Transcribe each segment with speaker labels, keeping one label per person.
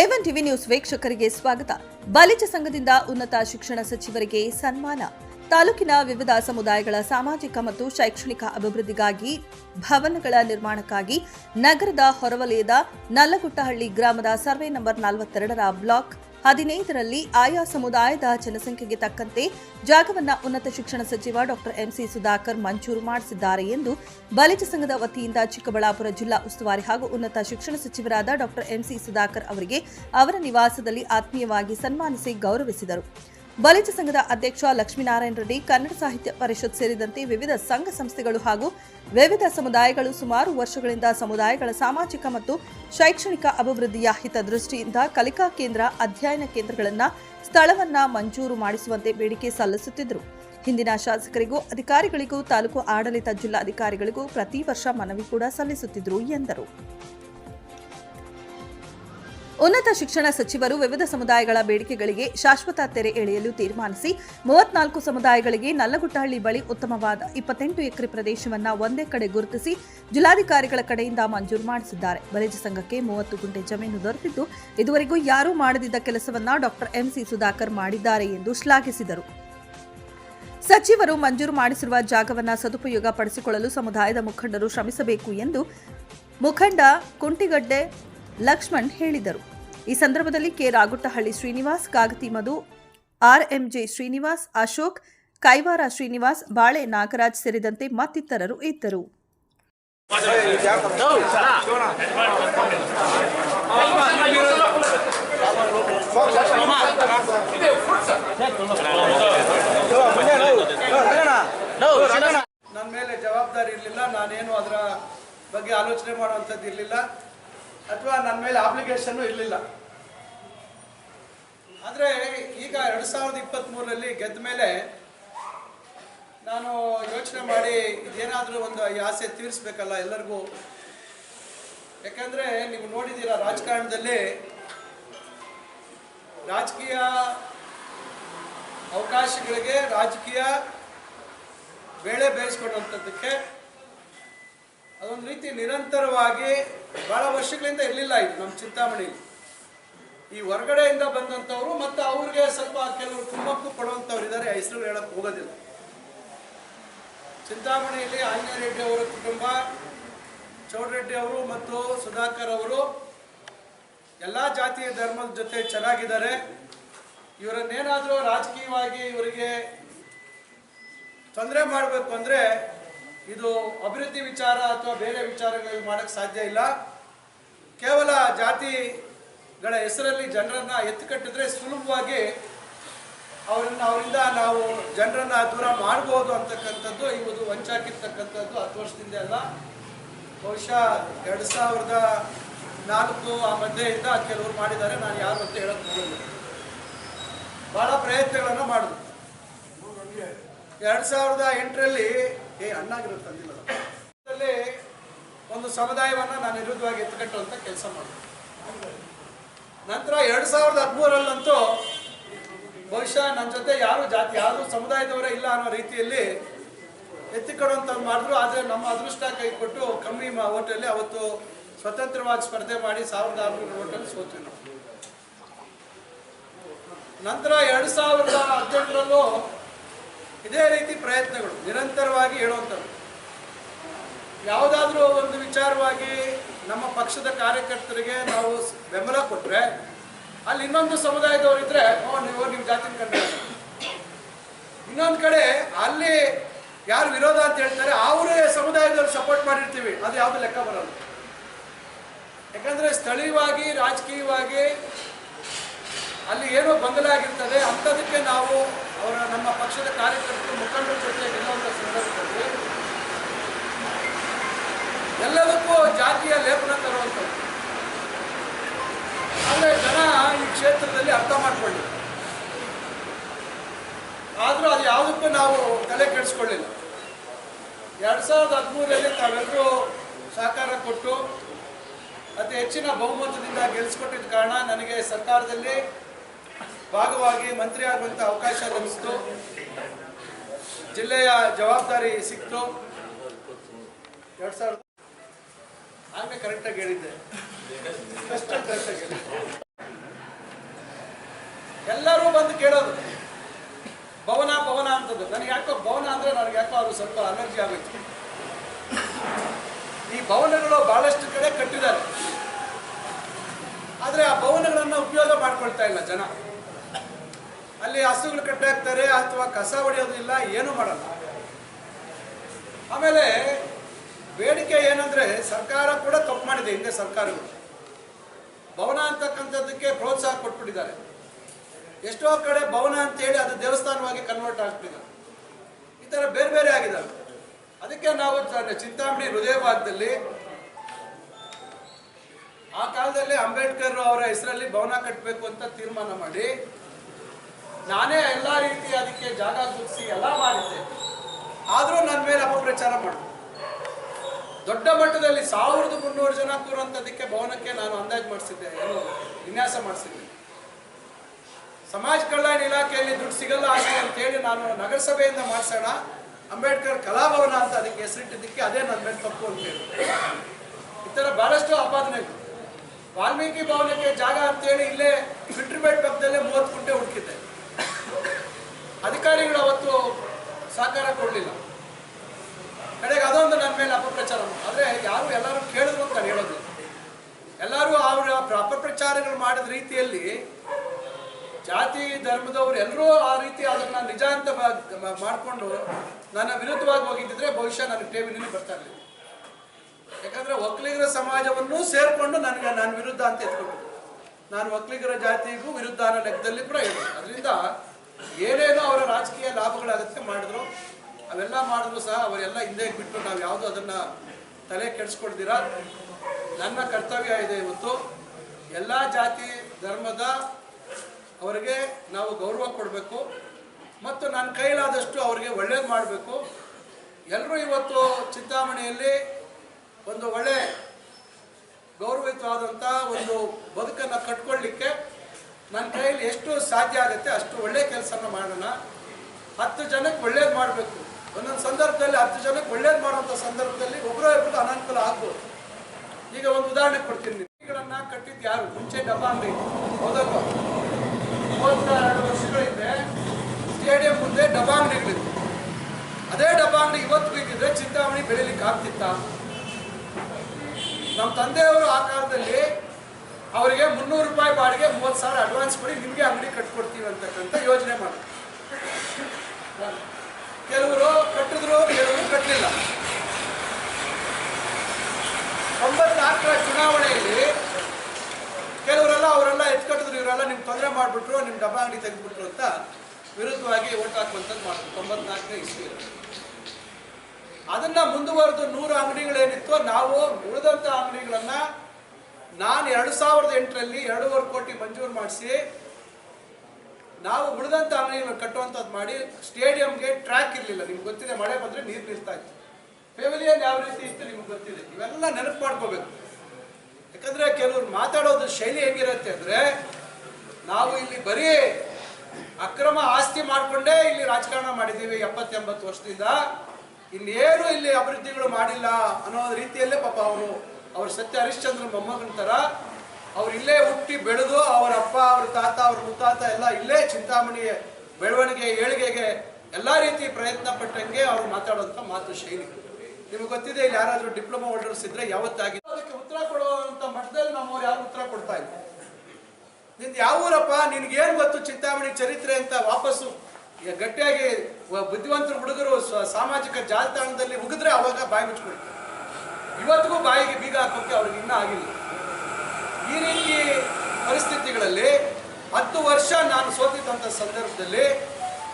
Speaker 1: A one TV news ವೀಕ್ಷಕರಿಗೆ ಸ್ವಾಗತ. ಬಾಲಿಜ ಸಂಘದಿಂದ ಉನ್ನತ ಶಿಕ್ಷಣ ಸಚಿವರಿಗೆ ಸನ್ಮಾನ. ತಾಲೂಕಿನ ವಿವಿಧ ಸಮುದಾಯಗಳ ಸಾಮಾಜಿಕ ಮತ್ತು ಶೈಕ್ಷಣಿಕ ಅಭಿವೃದ್ಧಿಗಾಗಿ, ಭವನಗಳ ನಿರ್ಮಾಣಕ್ಕಾಗಿ ನಗರದ ಹೊರವಲಯದ ನಲ್ಲಗುಟ್ಟಹಳ್ಳಿ ಗ್ರಾಮದ ಸರ್ವೆ ನಂಬರ್ ನಲವತ್ತೆರಡರ ಬ್ಲಾಕ್ ಹದಿನೈದರಲ್ಲಿ ಆಯಾ ಸಮುದಾಯದ ಜನಸಂಖ್ಯೆಗೆ ತಕ್ಕಂತೆ ಜಾಗವನ್ನ ಉನ್ನತ ಶಿಕ್ಷಣ ಸಚಿವ ಡಾಕ್ಟರ್ ಎಂಸಿ ಸುಧಾಕರ್ ಮಂಜೂರು ಮಾಡಿಸಿದ್ದಾರೆ ಎಂದು ಬಲಿಜ ಸಂಘದ ವತಿಯಿಂದ ಚಿಕ್ಕಬಳ್ಳಾಪುರ ಜಿಲ್ಲಾ ಉಸ್ತುವಾರಿ ಹಾಗೂ ಉನ್ನತ ಶಿಕ್ಷಣ ಸಚಿವರಾದ ಡಾಕ್ಟರ್ ಎಂಸಿ ಸುಧಾಕರ್ ಅವರಿಗೆ ಅವರ ನಿವಾಸದಲ್ಲಿ ಆತ್ಮೀಯವಾಗಿ ಸನ್ಮಾನಿಸಿ ಗೌರವಿಸಿದರು. ಬಲಿಜ ಸಂಘದ ಅಧ್ಯಕ್ಷ ಲಕ್ಷ್ಮೀನಾರಾಯಣ ರೆಡ್ಡಿ ಕನ್ನಡ ಸಾಹಿತ್ಯ ಪರಿಷತ್ ಸೇರಿದಂತೆ ವಿವಿಧ ಸಂಘ ಸಂಸ್ಥೆಗಳು ಹಾಗೂ ವಿವಿಧ ಸಮುದಾಯಗಳು ಸುಮಾರು ವರ್ಷಗಳಿಂದ ಸಮುದಾಯಗಳ ಸಾಮಾಜಿಕ ಮತ್ತು ಶೈಕ್ಷಣಿಕ ಅಭಿವೃದ್ಧಿಯ ಹಿತದೃಷ್ಟಿಯಿಂದ ಕಲಿಕಾ ಕೇಂದ್ರ ಅಧ್ಯಯನ ಕೇಂದ್ರಗಳನ್ನು ಸ್ಥಳವನ್ನ ಮಂಜೂರು ಮಾಡಿಸುವಂತೆ ಬೇಡಿಕೆ ಸಲ್ಲಿಸುತ್ತಿದ್ದರು ಹಿಂದಿನ ಶಾಸಕರಿಗೂ, ಅಧಿಕಾರಿಗಳಿಗೂ, ತಾಲೂಕು ಆಡಳಿತ ಜಿಲ್ಲಾಧಿಕಾರಿಗಳಿಗೂ ಪ್ರತಿ ವರ್ಷ ಮನವಿ ಕೂಡ ಸಲ್ಲಿಸುತ್ತಿದ್ದರು ಎಂದರು. ಉನ್ನತ ಶಿಕ್ಷಣ ಸಚಿವರು ವಿವಿಧ ಸಮುದಾಯಗಳ ಬೇಡಿಕೆಗಳಿಗೆ ಶಾಶ್ವತ ತೆರೆ ಎಳೆಯಲು ತೀರ್ಮಾನಿಸಿ ಮೂವತ್ನಾಲ್ಕು ಸಮುದಾಯಗಳಿಗೆ ನಲ್ಲಗುಟ್ಟಹಳ್ಳಿ ಬಳಿ ಉತ್ತಮವಾದ ಇಪ್ಪತ್ತೆಂಟು ಎಕರೆ ಪ್ರದೇಶವನ್ನು ಒಂದೇ ಕಡೆ ಗುರುತಿಸಿ ಜಿಲ್ಲಾಧಿಕಾರಿಗಳ ಕಡೆಯಿಂದ ಮಂಜೂರು ಮಾಡಿಸಿದ್ದಾರೆ. ಬಲಿಜ ಸಂಘಕ್ಕೆ ಮೂವತ್ತು ಗುಂಟೆ ಜಮೀನು ದೊರೆತಿದ್ದು, ಇದುವರೆಗೂ ಯಾರೂ ಮಾಡದಿದ್ದ ಕೆಲಸವನ್ನ ಡಾಕ್ಟರ್ ಎಂಸಿ ಸುಧಾಕರ್ ಮಾಡಿದ್ದಾರೆ ಎಂದು ಶ್ಲಾಘಿಸಿದರು. ಸಚಿವರು ಮಂಜೂರು ಮಾಡಿಸಿರುವ ಜಾಗವನ್ನು ಸದುಪಯೋಗ ಪಡಿಸಿಕೊಳ್ಳಲು ಸಮುದಾಯದ ಮುಖಂಡರು ಶ್ರಮಿಸಬೇಕು ಎಂದು ಮುಖಂಡ ಕುಂಟಿಗಡ್ಡೆ ಲಕ್ಷ್ಮಣ್ ಹೇಳಿದರು. ಈ ಸಂದರ್ಭದಲ್ಲಿ ಕೆ. ರಾಗುಟ್ಟಹಳ್ಳಿ ಶ್ರೀನಿವಾಸ್, ಕಾಗತಿ ಮಧು ಆರ್ಎಂಜೆ ಶ್ರೀನಿವಾಸ್, ಅಶೋಕ್, ಕೈವಾರ ಶ್ರೀನಿವಾಸ್, ಬಾಳೆ ನಾಗರಾಜ್ ಸೇರಿದಂತೆ ಮತ್ತಿತರರು ಇದ್ದರು.
Speaker 2: ನನ್ನ ಮೇಲೆ ಜವಾಬ್ದಾರಿ ಇರಲಿಲ್ಲ, ನಾನೇನು ಅದರ ಬಗ್ಗೆ ಆಲೋಚನೆ ಮಾಡುವಂಥದ್ದು ಇರಲಿಲ್ಲ. ಅಥವಾ ನನ್ನ ಮೇಲೆ ಅಪ್ಲಿಕೇಶನ್ ಇರಲಿಲ್ಲ. ಆದರೆ ಈಗ ಎರಡು ಸಾವಿರದ ಇಪ್ಪತ್ತ್ಮೂರರಲ್ಲಿ ಗೆದ್ದ ಮೇಲೆ ನಾನು ಯೋಚನೆ ಮಾಡಿ ಇದೇನಾದರೂ ಒಂದು ಈ ಆಸೆ ತೀರಿಸ್ಬೇಕಲ್ಲ ಎಲ್ಲರಿಗೂ? ಯಾಕಂದರೆ ನೀವು ನೋಡಿದ್ದೀರಾ ರಾಜಕಾರಣದಲ್ಲಿ ರಾಜಕೀಯ ಅವಕಾಶಗಳಿಗೆ ರಾಜಕೀಯ ಬೇಳೆ ಬೇಯಿಸ್ಕೊಡುವಂಥದ್ದಕ್ಕೆ ಅದೊಂದು ರೀತಿ ನಿರಂತರವಾಗಿ ಬಹಳ ವರ್ಷಗಳಿಂದ ಇರಲಿಲ್ಲ ಇದು ನಮ್ಮ ಚಿಂತಾಮಣಿ ಈ ಹೊರಗಡೆಯಿಂದ ಬಂದಂಥವ್ರು ಮತ್ತು ಅವ್ರಿಗೆ ಸ್ವಲ್ಪ ಕೆಲವರು ಕುಮ್ಮಕ್ಕು ಕೊಡುವಂಥವ್ರು ಇದ್ದಾರೆ ಹೆಸರು ಹೇಳಕ್ಕೆ ಹೋಗೋದಿಲ್ಲ. ಚಿಂತಾಮಣಿಯಲ್ಲಿ ಆಂಜನೇಯ ರೆಡ್ಡಿ ಅವರ ಕುಟುಂಬ ಚೌಡರೆಡ್ಡಿ ಅವರು ಮತ್ತು ಸುಧಾಕರ್ ಅವರು ಎಲ್ಲ ಜಾತಿಯ ಧರ್ಮದ ಜೊತೆ ಚೆನ್ನಾಗಿದ್ದಾರೆ. ಇವರನ್ನೇನಾದರೂ ರಾಜಕೀಯವಾಗಿ ಇವರಿಗೆ ತೊಂದರೆ ಮಾಡಬೇಕು ಅಂದರೆ ಇದು ಅಭಿವೃದ್ಧಿ ವಿಚಾರ ಅಥವಾ ಬೇರೆ ವಿಚಾರಗಳಲ್ಲಿ ಮಾಡೋಕ್ಕೆ ಸಾಧ್ಯ ಇಲ್ಲ. ಕೇವಲ ಜಾತಿಗಳ ಹೆಸರಲ್ಲಿ ಜನರನ್ನ ಎತ್ತುಕಟ್ಟಿದ್ರೆ ಸುಲಭವಾಗಿ ಅವರನ್ನು ಅವರಿಂದ ನಾವು ಜನರನ್ನ ದೂರ ಮಾಡ್ಬೋದು ಅಂತಕ್ಕಂಥದ್ದು ಇವತ್ತು ವಂಚಾಕಿರ್ತಕ್ಕಂಥದ್ದು ಹತ್ತು ವರ್ಷದಿಂದ ಅಲ್ಲ. ಬಹುಶಃ ಎರಡು ಸಾವಿರದ ನಾಲ್ಕು ಆ ಮಧ್ಯೆಯಿಂದ ಕೆಲವರು ಮಾಡಿದ್ದಾರೆ, ನಾನು ಯಾರು ಅಂತ ಹೇಳಕ್ ಹೋಗಲ್ಲ ಬಹಳ ಪ್ರಯತ್ನಗಳನ್ನು ಮಾಡಿದ್ರು ಎರಡು ಸಾವಿರದ ಎಂಟರಲ್ಲಿ ಏ ಅಣ್ಣಾಗಿರೋ ತಂದಿಲ್ಲ. ಒಂದು ಸಮುದಾಯವನ್ನ ನಾನು ವಿರುದ್ಧವಾಗಿ ಎತ್ತುಕಟ್ಟುವಂತ ಕೆಲಸ ಮಾಡಿದೆ. ನಂತರ ಎರಡು ಸಾವಿರದ ಹದಿಮೂರಲ್ಲಂತೂ ಬಹುಶಃ ನನ್ನ ಜೊತೆ ಯಾರು ಜಾತಿ, ಯಾರು ಸಮುದಾಯದವರೇ ಇಲ್ಲ ಅನ್ನೋ ರೀತಿಯಲ್ಲಿ ಎತ್ತಿಕೊಡುವಂತ ಮಾಡಿದ್ರು. ಆದರೆ ನಮ್ಮ ಅದೃಷ್ಟ ಕೈ ಕೊಟ್ಟು ಕಮ್ಮಿ ಓಟಲ್ಲಿ ಅವತ್ತು ಸ್ವತಂತ್ರವಾಗಿ ಸ್ಪರ್ಧೆ ಮಾಡಿ ಸಾವಿರದ ಆರುನೂರು ಓಟಲ್ಲಿ ಸೋತ್ವಿ ನಾವು. ನಂತರ ಎರಡು ಸಾವಿರದ ಹದಿನೆಂಟರಲ್ಲೂ ಇದೇ ರೀತಿ ಪ್ರಯತ್ನಗಳು, ನಿರಂತರವಾಗಿ ಹೇಳುವಂಥದ್ದು. ಯಾವುದಾದ್ರೂ ಒಂದು ವಿಚಾರವಾಗಿ ನಮ್ಮ ಪಕ್ಷದ ಕಾರ್ಯಕರ್ತರಿಗೆ ನಾವು ಬೆಂಬಲ ಕೊಟ್ಟರೆ ಅಲ್ಲಿ ಇನ್ನೊಂದು ಸಮುದಾಯದವರು ಇದ್ರೆ, ಓ, ನೀವು ನಿಮ್ಮ ಜಾತಿನ ಕಂಡ ಇನ್ನೊಂದು ಕಡೆ ಅಲ್ಲಿ ಯಾರು ವಿರೋಧ ಅಂತ ಹೇಳ್ತಾರೆ, ಅವರೇ ಸಮುದಾಯದವ್ರು ಸಪೋರ್ಟ್ ಮಾಡಿರ್ತೀವಿ. ಅದು ಯಾವುದು ಲೆಕ್ಕ ಬರಲ್ಲ. ಯಾಕಂದ್ರೆ ಸ್ಥಳೀಯವಾಗಿ, ರಾಜಕೀಯವಾಗಿ ಅಲ್ಲಿ ಏನೋ ಗೊಂದಲ ಆಗಿರ್ತದೆ ಅಂಥದಕ್ಕೆ ನಾವು ಅವರ ನಮ್ಮ ಪಕ್ಷದ ಕಾರ್ಯಕರ್ತರು ಮುಖಂಡರ ಜೊತೆ ನಿಲ್ಲುವಂಥ ಸಂದರ್ಭದಲ್ಲಿ ಎಲ್ಲದಕ್ಕೂ ಜಾತಿಯ ಲೇಪನ ತರುವಂಥದ್ದು ಆದರೆ ಜನ ಈ ಕ್ಷೇತ್ರದಲ್ಲಿ ಅರ್ಥ ಮಾಡಿಕೊಳ್ಳಿ. ಆದರೂ ಅದು ಯಾವುದಕ್ಕೂ ನಾವು ತಲೆ ಕೆಡಿಸ್ಕೊಳ್ಳಿಲ್ಲ. ಎರಡು ಸಾವಿರದ ಹದಿಮೂರರಲ್ಲಿ ತಾವೆಲ್ಲರೂ ಸಹಕಾರ ಕೊಟ್ಟು ಅತಿ ಹೆಚ್ಚಿನ ಬಹುಮತದಿಂದ ಗೆಲ್ಲಿಸ್ಕೊಟ್ಟಿದ್ದ ಕಾರಣ ನನಗೆ ಸರ್ಕಾರದಲ್ಲಿ ಭಾಗವಾಗಿ ಮಂತ್ರಿ ಆಗುವಂಥ ಅವಕಾಶ ಲಭಿಸಿತು. ಜಿಲ್ಲೆಯ ಜವಾಬ್ದಾರಿ ಸಿಕ್ತು. ಎರಡು ಸಾವಿರದ ಆಮೇಲೆ ಕರೆಕ್ಟಾಗಿ ಹೇಳಿದ್ದೆ. ಕರೆಕ್ಟಾಗಿ ಹೇಳಿದ್ದೆ. ಎಲ್ಲರೂ ಬಂದು ಕೇಳೋದು. ಭವನ ಭವನ ಅಂತದ್ದು. ನನಗೆ ಯಾಕೋ ಭವನ ಅಂದ್ರೆ ನನಗೆ ಯಾಕೋ ಅವರು ಸ್ವಲ್ಪ ಅಲರ್ಜಿ ಆಗೋಯ್ತು. ಈ ಭವನಗಳು ಬಹಳಷ್ಟು ಕಡೆ ಕಟ್ಟಿದ್ದಾರೆ. ಆದರೆ ಆ ಭವನಗಳನ್ನು ಉಪಯೋಗ ಮಾಡ್ಕೊಳ್ತಾ ಇಲ್ಲ ಜನ. ಅಲ್ಲಿ ಹಸುಗಳು ಕಟ್ಟಾಕ್ತಾರೆ ಅಥವಾ ಕಸ ಹೊಡೆಯೋದಿಲ್ಲ, ಏನೂ ಮಾಡಲ್ಲ. ಆಮೇಲೆ ಬೇಡಿಕೆ ಏನಂದ್ರೆ ಸರ್ಕಾರ ಕೂಡ ತಪ್ಪು ಮಾಡಿದೆ, ಹಿಂದೆ ಸರ್ಕಾರಗಳು. ಭವನ ಅಂತಕ್ಕಂಥದ್ದಕ್ಕೆ ಪ್ರೋತ್ಸಾಹ ಕೊಟ್ಬಿಟ್ಟಿದ್ದಾರೆ. ಎಷ್ಟೋ ಕಡೆ ಭವನ ಅಂತೇಳಿ ಅದು ದೇವಸ್ಥಾನವಾಗಿ ಕನ್ವರ್ಟ್ ಆಗ್ತಿದೆ. ಈ ಥರ ಬೇರೆ ಬೇರೆ ಆಗಿದ್ದಾವೆ ಅದಕ್ಕೆ ನಾವು ಚಿಂತಾಮಣಿ ಹೃದಯ ಭಾಗದಲ್ಲಿ ಆ ಕಾಲದಲ್ಲಿ ಅಂಬೇಡ್ಕರ್ ಅವರ ಹೆಸರಲ್ಲಿ ಭವನ ಕಟ್ಟಬೇಕು ಅಂತ ತೀರ್ಮಾನ ಮಾಡಿ ನಾನೇ ಎಲ್ಲ ರೀತಿ ಅದಕ್ಕೆ ಜಾಗ ಗುರುತಿಸಿ ಎಲ್ಲ ಮಾಡಿದ್ದೆ. ಆದರೂ ನನ್ನ ಮೇಲೆ ಅಪಪ್ರಚಾರ ಮಾಡಿದೆ ದೊಡ್ಡ ಮಟ್ಟದಲ್ಲಿ ಸಾವಿರದ ಮುನ್ನೂರು ಜನ ಕೂರುವಂಥದ್ದಕ್ಕೆ ಭವನಕ್ಕೆ ನಾನು ಅಂದಾಜು ಮಾಡಿಸಿದ್ದೆ, ಏನು ವಿನ್ಯಾಸ ಮಾಡಿಸಿದ್ದೆ. ಸಮಾಜ ಕಲ್ಯಾಣ ಇಲಾಖೆಯಲ್ಲಿ ದುಡ್ಡು ಸಿಗಲ್ಲ ಅಂತ ಅಂತೇಳಿ ನಾನು ನಗರಸಭೆಯಿಂದ ಮಾಡಿಸೋಣ, ಅಂಬೇಡ್ಕರ್ ಕಲಾಭವನ ಅಂತ ಅದಕ್ಕೆ ಹೆಸರಿಟ್ಟಿದ್ದಕ್ಕೆ ಅದೇ ನನ್ನ ಮೇಲೆ ತಪ್ಪು ಅಂತ ಹೇಳಿ. ಈ ಥರ ಬಹಳಷ್ಟು ಆಪಾದನೆಗಳು ವಾಲ್ಮೀಕಿ ಭವನಕ್ಕೆ ಜಾಗ ಅಂತೇಳಿ ಇಲ್ಲೇ ಫಿಟ್ರಿಬೇಟ್ ಪಕ್ಕದಲ್ಲೇ ಮೂವತ್ತು ಗುಂಟೆ ಹುಡುಕಿದ್ದೆ ಅಧಿಕಾರಿಗಳು ಅವತ್ತು ಸಹಕಾರ ಕೊಡಲಿಲ್ಲ ಕಡೆಗೆ ಅದೊಂದು ನನ್ನ ಮೇಲೆ ಅಪಪ್ರಚಾರ ಆದರೆ ಯಾರು ಎಲ್ಲರೂ ಕೇಳಿದ್ರು ಅಂತ ನಾನು ಹೇಳೋದು ಎಲ್ಲರೂ ಅವರ ಅಪಪ್ರಚಾರಗಳು ಮಾಡಿದ ರೀತಿಯಲ್ಲಿ ಜಾತಿ ಧರ್ಮದವರು ಎಲ್ಲರೂ ಆ ರೀತಿ ಅದನ್ನ ನಿಜ ಅಂತ ಮಾಡಿಕೊಂಡು ನನ್ನ ವಿರುದ್ಧವಾಗಿ ಹೋಗಿದ್ದಿದ್ರೆ ಬಹುಶಃ ನನಗೆ ಟೇಬಿನಲ್ಲಿ ಬರ್ತಾ ಇರಲಿಲ್ಲ. ಯಾಕಂದ್ರೆ ಒಕ್ಕಲಿಗರ ಸಮಾಜವನ್ನು ಸೇರ್ಕೊಂಡು ನನಗೆ ನನ್ನ ವಿರುದ್ಧ ಅಂತ ಎತ್ಕೊಂಡು ನಾನು ಒಕ್ಕಲಿಗರ ಜಾತಿಗೂ ವಿರುದ್ಧ ಅನ್ನೋ ಲೆಕ್ಕದಲ್ಲಿ ಕೂಡ ಇದೆ ಅದರಿಂದ ಏನೇನೋ ಅವರ ರಾಜಕೀಯ ಲಾಭಗಳಾಗುತ್ತೆ ಮಾಡಿದ್ರು. ಅವೆಲ್ಲ ಮಾಡಿದ್ರು ಸಹ ಅವರೆಲ್ಲ ಹಿಂದೆ ಬಿಟ್ಟು ನಾವು ಯಾವುದು ಅದನ್ನ ತಲೆ ಕೆಡಿಸ್ಕೊಳ್ದಿರ? ನನ್ನ ಕರ್ತವ್ಯ ಇದೆ ಇವತ್ತು. ಎಲ್ಲ ಜಾತಿ, ಧರ್ಮದ ಅವರಿಗೆ ನಾವು ಗೌರವ ಕೊಡಬೇಕು ಮತ್ತು ನನ್ನ ಕೈಲಾದಷ್ಟು ಅವರಿಗೆ ಒಳ್ಳೇದು ಮಾಡಬೇಕು. ಎಲ್ಲರೂ ಇವತ್ತು ಚಿಂತಾಮಣಿಯಲ್ಲಿ ಒಂದು ಒಳ್ಳೆ ಗೌರವಿತವಾದಂಥ ಒಂದು ಬದುಕನ್ನು ಕಟ್ಕೊಳ್ಳಿಕ್ಕೆ ನನ್ನ ಕೈಯಲ್ಲಿ ಎಷ್ಟು ಸಾಧ್ಯ ಆಗುತ್ತೆ ಅಷ್ಟು ಒಳ್ಳೆ ಕೆಲಸನ ಮಾಡೋಣ. ಹತ್ತು ಜನಕ್ಕೆ ಒಳ್ಳೇದು ಮಾಡಬೇಕು. ಒಂದೊಂದು ಸಂದರ್ಭದಲ್ಲಿ ಹತ್ತು ಜನಕ್ಕೆ ಒಳ್ಳೇದು ಮಾಡುವಂಥ ಸಂದರ್ಭದಲ್ಲಿ ಒಬ್ಬರೋ ಇಬ್ಬರು ಅನಾನುಕೂಲ ಆಗ್ಬೋದು. ಈಗ ಒಂದು ಉದಾಹರಣೆ ಕೊಡ್ತೀನಿ. ಕಟ್ಟಿದ್ದು ಯಾರು? ಮುಂಚೆ ಡಬ್ಬ ಅಂಗಡಿ. ಹೌದಲ್ವ? ಮೂವತ್ತೆರಡು ವರ್ಷಗಳ ಹಿಂದೆ ಸ್ಟೇಡಿಯಂ ಮುಂದೆ ಡಬ್ಬ ಅಂಗಡಿಗಳಿತ್ತು ಅದೇ ಡಬ್ಬ ಅಂಗಡಿ ಇವತ್ತು ಬೇಕಿದ್ರೆ ಚಿಂತಾಮಣಿ ಬೆಳೀಲಿಕ್ಕೆ ಆಗ್ತಿತ್ತ. ನಮ್ಮ ತಂದೆಯವರು ಆ ಕಾಲದಲ್ಲಿ ಅವರಿಗೆ ಮುನ್ನೂರು ರೂಪಾಯಿ ಬಾಡಿಗೆ, ಮೂವತ್ತು ಸಾವಿರ ಅಡ್ವಾನ್ಸ್ ಕೊಡಿ, ನಿಮಗೆ ಅಂಗಡಿ ಕಟ್ಕೊಡ್ತೀವಿ ಅಂತಕ್ಕಂಥ ಯೋಜನೆ ಮಾಡಿ ಕೆಲವರು ಕಟ್ಟಿದ್ರು ಕೆಲವರು ಕಟ್ಟಲಿಲ್ಲ. ಒಂಬತ್ನಾಲ್ಕರ ಚುನಾವಣೆಯಲ್ಲಿ ಕೆಲವರೆಲ್ಲ ಅವರೆಲ್ಲ ಎತ್ಕಟ್ಟಿದ್ರು ಇವರೆಲ್ಲ ನಿಮ್ಗೆ ತೊಂದರೆ ಮಾಡಿಬಿಟ್ರು ನಿಮ್ಮ ಡಬ್ಬ ಅಂಗಡಿ ತೆಗೆದ್ಬಿಟ್ರು ಅಂತ ವಿರುದ್ಧವಾಗಿ ಓಟ್ ಹಾಕುವಂಥದ್ದು ಮಾಡಿದ್ರು. ತೊಂಬತ್ನಾಲ್ಕನೇ ಇಸ್ವಿ ಅದನ್ನ ಮುಂದುವರೆದು ನೂರು ಅಂಗಡಿಗಳೇನಿತ್ತು, ನಾವು ಉಳಿದಂಥ ಅಂಗಡಿಗಳನ್ನು ನಾನು ಎರಡು ಸಾವಿರದ ಎಂಟರಲ್ಲಿ ಎರಡೂವರೆ ಕೋಟಿ ಮಂಜೂರು ಮಾಡಿಸಿ, ನಾವು ಉಳಿದಂಥ ಅಂಗಡಿಗಳನ್ನ ಕಟ್ಟುವಂಥದ್ದು ಮಾಡಿ, ಸ್ಟೇಡಿಯಂಗೆ ಟ್ರ್ಯಾಕ್ ಇರಲಿಲ್ಲ. ನಿಮ್ಗೆ ಗೊತ್ತಿದೆ, ಮಳೆ ಬಂದರೆ ನೀರು ನಿಲ್ತಾ ಇತ್ತು. ಪೆವಿಲಿಯನ್ ಯಾವ ರೀತಿ ಇತ್ತು ನಿಮ್ಗೆ ಗೊತ್ತಿದೆ. ಇವೆಲ್ಲ ನೆನಪು ಮಾಡ್ಕೋಬೇಕು. ಯಾಕಂದ್ರೆ ಕೆಲವ್ರು ಮಾತಾಡೋದು ಶೈಲಿ ಹೇಗಿರುತ್ತೆ ಅಂದ್ರೆ ನಾವು ಇಲ್ಲಿ ಬರೀ ಅಕ್ರಮ ಆಸ್ತಿ ಮಾಡಿಕೊಂಡೇ ಇಲ್ಲಿ ರಾಜಕಾರಣ ಮಾಡಿದ್ದೀವಿ ಎಪ್ಪತ್ತೆಂಬತ್ತು ವರ್ಷದಿಂದ. ಇನ್ನೇನು ಇಲ್ಲಿ ಅಭಿವೃದ್ಧಿಗಳು ಮಾಡಿಲ್ಲ ಅನ್ನೋ ರೀತಿಯಲ್ಲೇ ಪಾಪ ಅವರು, ಅವ್ರ ಸತ್ಯ ಹರಿಶ್ಚಂದ್ರ ಮೊಮ್ಮಗನ ಥರ ಅವ್ರು ಇಲ್ಲೇ ಹುಟ್ಟಿ ಬೆಳೆದು ಅವರ ಅಪ್ಪ, ಅವ್ರ ತಾತ, ಅವ್ರ ಮುತ್ತಾತ ಎಲ್ಲ ಇಲ್ಲೇ ಚಿಂತಾಮಣಿ ಬೆಳವಣಿಗೆ, ಏಳಿಗೆಗೆ ಎಲ್ಲ ರೀತಿ ಪ್ರಯತ್ನ ಪಟ್ಟಂಗೆ ಅವ್ರು ಮಾತಾಡುವಂಥ ಮಾತು ಶೈಲಿ. ನಿಮ್ಗೆ ಗೊತ್ತಿದೆ ಇಲ್ಲಿ ಯಾರಾದರೂ ಡಿಪ್ಲೊಮಾ ಹೋಲ್ಡರ್ಸ್ ಇದ್ರೆ ಯಾವತ್ತಾಗಿ ಅದಕ್ಕೆ ಉತ್ತರ ಕೊಡುವಂತ ಮಟ್ಟದಲ್ಲಿ ನಮ್ಮವ್ರು ಯಾರು ಉತ್ತರ ಕೊಡ್ತಾ ಇಲ್ಲ. ನಿಂದು ಯಾವ ಊರಪ್ಪ? ನಿನ್ಗೇನು ಗೊತ್ತು ಚಿಂತಾಮಣಿ ಚರಿತ್ರೆ ಅಂತ ವಾಪಸ್ಸು. ಗಟ್ಟಿಯಾಗಿ ಬುದ್ಧಿವಂತರ ಹುಡುಗರು ಸಾಮಾಜಿಕ ಜಾಲತಾಣದಲ್ಲಿ ಮುಗಿದ್ರೆ ಅವಾಗ ಬಾಯಿ ಮುಚ್ಕೊಳ್ತಾರೆ ಇವತ್ತಿಗೂ ಬಾಯಿಗೆ ಬೀಗ ಹಾಕೋಕೆ ಅವ್ರಿಗೆ ಇನ್ನೂ ಆಗಿಲ್ಲ. ಈ ರೀತಿ ಪರಿಸ್ಥಿತಿಗಳಲ್ಲಿ ಹತ್ತು ವರ್ಷ ನಾನು ಸೋತಿದ್ದಂಥ ಸಂದರ್ಭದಲ್ಲಿ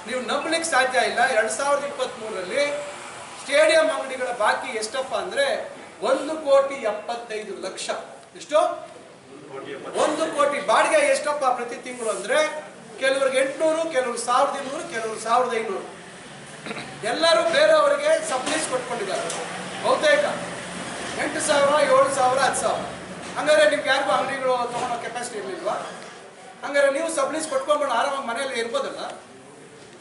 Speaker 2: ನೀವು ನಂಬಲಿಕ್ಕೆ ಸಾಧ್ಯ ಇಲ್ಲ. ಎರಡು ಸಾವಿರದ ಇಪ್ಪತ್ತ್ಮೂರರಲ್ಲಿ ಸ್ಟೇಡಿಯಂ ಅಂಗಡಿಗಳ ಬಾಕಿ ಎಷ್ಟಪ್ಪ ಅಂದ್ರೆ ಒಂದು ಕೋಟಿ ಎಪ್ಪತ್ತೈದು ಲಕ್ಷ. ಎಷ್ಟು? ಒಂದು ಕೋಟಿ. ಬಾಡಿಗೆ ಎಷ್ಟಪ್ಪ ಪ್ರತಿ ತಿಂಗಳು ಅಂದ್ರೆ ಕೆಲವ್ರಿಗೆ ಎಂಟುನೂರು ಕೆಲವ್ರು ಸಾವಿರದ ಇನ್ನೂರು ಕೆಲವ್ರು ಸಾವಿರದ ಐನೂರು. ಎಲ್ಲರೂ ಬೇರೆಯವರಿಗೆ ಸಬ್ಲೀಸ್ ಕೊಟ್ಕೊಂಡಿದ್ದಾರೆ. ಬಹುತೇಕ. ಎಂಟು ಸಾವಿರ, ಏಳು ಸಾವಿರ, ಹತ್ತು ಸಾವಿರ. ಹಂಗಾರೆ ನಿಮ್ಗೆ ಯಾರಿಗೂ ಅಂಗಡಿಗಳು ತಗೊಳ್ಳೋ ಕೆಪಾಸಿಟಿ ಇರಲಿಲ್ವಾ? ಹಂಗಾರೆ ನೀವು ಸಬ್ಲೀಸ್ ಕೊಟ್ಕೊಂಡ್ಬಿಟ್ಟು ಆರಾಮಾಗಿ ಮನೆಯಲ್ಲಿ ಇರ್ಬೋದಲ್ಲ?